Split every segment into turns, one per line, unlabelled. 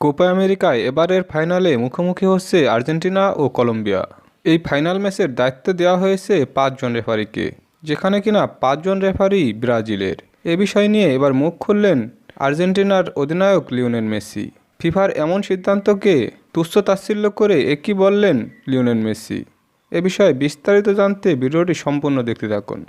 Copa আমেরিকায় এবারের ফাইনালে মুখোমুখি হচ্ছে আর্জেন্টিনা ও কলম্বিয়া। এই ফাইনাল ম্যাচের দায়িত্ব দেওয়া হয়েছে পাঁচজন রেফারিকে, যেখানে কিনা পাঁচজন রেফারি ব্রাজিলের। এ বিষয় নিয়ে এবার মুখ খুললেন আর্জেন্টিনার অধিনায়ক লিওনেল মেসি। ফিফার এমন সিদ্ধান্তকে তুচ্ছ তাচ্ছিল্য করে একই বললেন লিওনেল মেসি? এ বিষয়ে বিস্তারিত জানতে ভিডিওটি সম্পূর্ণ দেখতে থাকুন।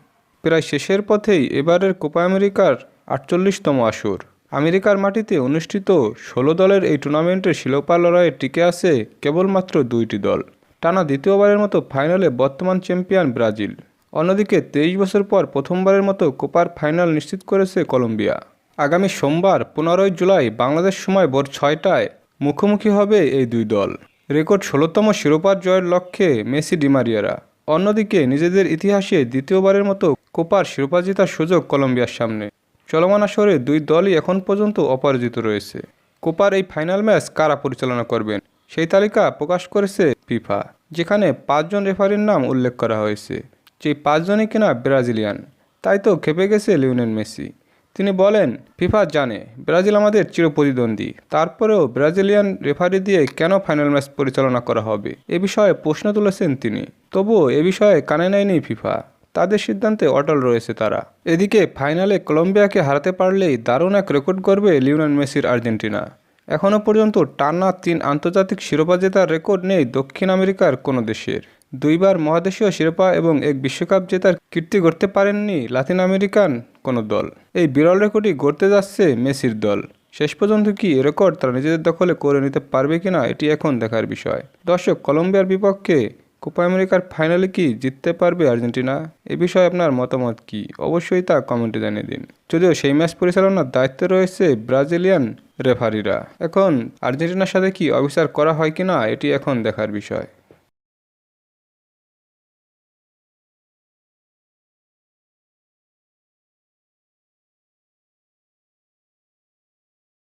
প্রায় শেষের পথেই এবারের কোপা আমেরিকার আটচল্লিশতম আসর। আমেরিকার মাটিতে অনুষ্ঠিত ষোলো দলের এই টুর্নামেন্টের শিরোপা লড়াইয়ে টিকে আছে কেবলমাত্র দুইটি দল। টানা দ্বিতীয়বারের মতো ফাইনালে বর্তমান চ্যাম্পিয়ন ব্রাজিল। অন্যদিকে তেইশ বছর পর প্রথমবারের মতো কোপার ফাইনাল নিশ্চিত করেছে কলম্বিয়া। আগামী সোমবার, পনেরোই জুলাই, বাংলাদেশ সময় ভোর ছয়টায় মুখোমুখি হবে এই দুই দল। রেকর্ড ষোলোতম শিরোপার জয়ের লক্ষ্যে মেসি ডিমারিয়ারা অন্যদিকে নিজেদের ইতিহাসে দ্বিতীয়বারের মতো কোপার শিরোপা জেতার সুযোগ কলম্বিয়ার সামনে। চলমান আসরে দুই দলই এখন পর্যন্ত অপরাজিত রয়েছে। কোপার এই ফাইনাল ম্যাচ কারা পরিচালনা করবেন সেই তালিকা প্রকাশ করেছে ফিফা, যেখানে পাঁচজন রেফারির নাম উল্লেখ করা হয়েছে যেই পাঁচজনই কিনা ব্রাজিলিয়ান। তাই তো খেপে গেছে লিওনেল মেসি। তিনি বলেন, ফিফা জানে ব্রাজিল আমাদের চিরপ্রতিদ্বন্দ্বী। তারপরেও ব্রাজিলিয়ান রেফারি দিয়ে কেন ফাইনাল ম্যাচ পরিচালনা করা হবে? এ বিষয়ে প্রশ্ন তুলেছেন তিনি। তবুও এ বিষয়ে কানে নেয়নি ফিফা। তাদের সিদ্ধান্তে অটল রয়েছে তারা। এদিকে ফাইনালে কলম্বিয়াকে হারাতে পারলেই দারুণ এক রেকর্ড করবে লিওনেল মেসির আর্জেন্টিনা। এখনও পর্যন্ত টানা তিন আন্তর্জাতিক শিরোপা জেতার রেকর্ড নেই দক্ষিণ আমেরিকার কোনো দেশের। দুইবার মহাদেশীয় শিরোপা এবং এক বিশ্বকাপ জেতার কীর্তি গড়তে পারেননি লাতিন আমেরিকান কোনো দল। এই বিরল রেকর্ডই গড়তে যাচ্ছে মেসির দল। শেষ পর্যন্ত কি রেকর্ড তারা নিজেদের দখলে করে নিতে পারবে কিনা এটি এখন দেখার বিষয়। দর্শক, কলম্বিয়ার বিপক্ষে কোপা আমেরিকার ফাইনালে কি জিততে পারবে আর্জেন্টিনা? এ বিষয়ে আপনার মতামত কি? অবশ্যই তা কমেন্টে জানিয়ে দিন। যদিও সেই ম্যাচ পরিচালনার দায়িত্ব রয়েছে ব্রাজিলিয়ান রেফারিরা। এখন আর্জেন্টিনার সাথে কি অবিচার করা হয় কিনা, এটি এখন দেখার বিষয়।